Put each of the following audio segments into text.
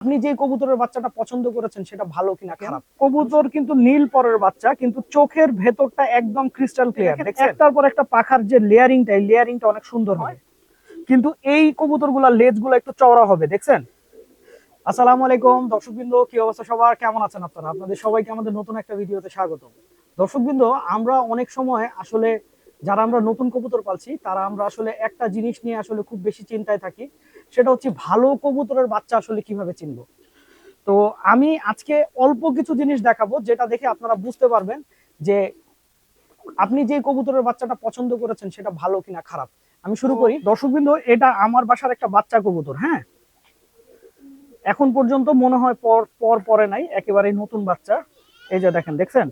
আপনি যে কবুতরের বাচ্চাটা পছন্দ করেছেন সেটা ভালো কিনা খারাপ? কবুতর কিন্তু নীল পরের বাচ্চা কিন্তু চোখের ভেতরটা একদম ক্রিস্টাল ক্লিয়ার একটার পর একটা পাখার যে লেয়ারিংটা এই লেয়ারিংটা অনেক সুন্দর হয়। কিন্তু এই কবুতরগুলা লেজগুলো একটু চওড়া হবে দেখছেন? আসসালামু আলাইকুম দর্শকবৃন্দ কি অবস্থা সবার? কেমন আছেন আপনারা? আপনাদের সবাইকে আমাদের নতুন একটা ভিডিওতে স্বাগত দর্শকবৃন্দ আমরা অনেক সময় আসলে যারা আমরা নতুন কবুতর পালছি, তারা আমরা আসলে একটা জিনিস নিয়ে আসলে খুব বেশি চিন্তায় থাকি, সেটা হচ্ছে ভালো কবুতরের বাচ্চা আসলে কীভাবে চিনবো। তো আমি আজকে অল্প কিছু জিনিস দেখাবো, যেটা দেখে আপনারা বুঝতে পারবেন যে আপনি যে কবুতরের বাচ্চাটা পছন্দ করেছেন, সেটা ভালো কিনা খারাপ। আমি শুরু করি। দর্শকবৃন্দ, এটা আমার বাসার একটা বাচ্চা কবুতর হ্যাঁ? এখন পর্যন্ত মনে হয় পর পর পরে নাই একেবারে নতুন বাচ্চা। এই যে দেখেন, দেখছেন?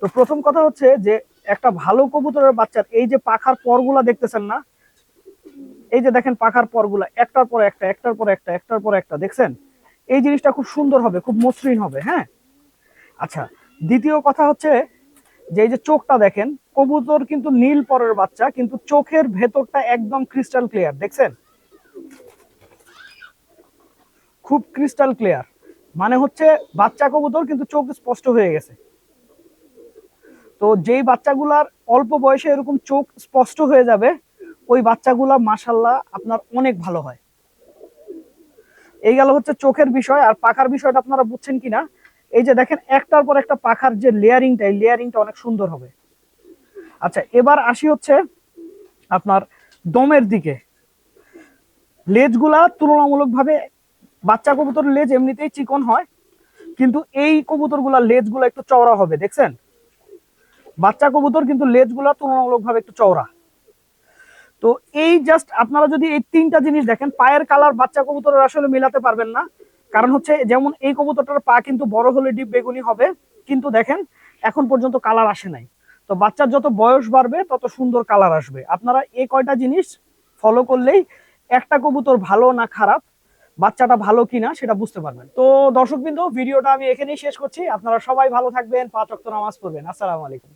তো প্রথম কথা হচ্ছে যে একটা ভালো কবুতরের বাচ্চার এই যে পাখার পরগুলা দেখতেছেন না? এই যে দেখেন পাখার পরগুলা, একটার পর একটা, একটার পর একটা, একটার পর একটা, দেখছেন? এই জিনিসটা খুব সুন্দর হবে, খুব মসৃণ হবে হ্যাঁ? আচ্ছা দ্বিতীয় কথা হচ্ছে যে এই যে চোখটা দেখেন, কবুতর কিন্তু নীল পরের বাচ্চা, কিন্তু চোখের ভেতরটা একদম ক্রিস্টাল ক্লিয়ার দেখছেন? খুব ক্রিস্টাল ক্লিয়ার মানে হচ্ছে বাচ্চা কবুতর কিন্তু চোখ স্পষ্ট হয়ে গেছে। তো যেই বাচ্চাগুলার অল্প বয়সে এরকম চোখ স্পষ্ট হয়ে যাবে, ওই বাচ্চাগুলা মাসাল্লাহ আপনার অনেক ভালো হয়। এই গেল হচ্ছে চোখের বিষয়, আর পাখার বিষয়টা আপনারা বুঝছেন কিনা? এই যে দেখেন, একটার পর একটা পাখার যে লেয়ারিংটা, এই লেয়ারিংটা অনেক সুন্দর হবে। আচ্ছা এবার আসি হচ্ছে আপনার দমের দিকে। লেজগুলা তুলনামূলকভাবে বাচ্চা কবুতর লেজ এমনিতেই চিকন হয়, কিন্তু এই কবুতরগুলা লেজগুলো একটু চওড়া হবে, দেখছেন? বাচ্চা কবুতর কিন্তু লেজগুলা তুলনামূলকভাবে একটু চওড়া। তো এই জাস্ট আপনারা যদি এই তিনটা জিনিস দেখেন, পায়ের কালার বাচ্চা কবুতরের আসলে মিলাতে পারবেন না। কারণ হচ্ছে যেমন এই কবুতরটার পা কিন্তু বড় হলে ডিপ বেগুনি হবে, কিন্তু দেখেন এখন পর্যন্ত কালার আসে নাই। তো বাচ্চার যত বয়স বাড়বে, তত সুন্দর কালার আসবে। আপনারা এই কয়টা জিনিস ফলো করলেই একটা কবুতর ভালো না খারাপ, বাচ্চাটা ভালো কিনা সেটা বুঝতে পারবেন। তো দর্শকবৃন্দ, ভিডিওটা আমি এখানেই শেষ করছি। আপনারা সবাই ভালো থাকবেন পাঁচ অক্ট নামাজ পড়বেন। আসসালামু আলাইকুম।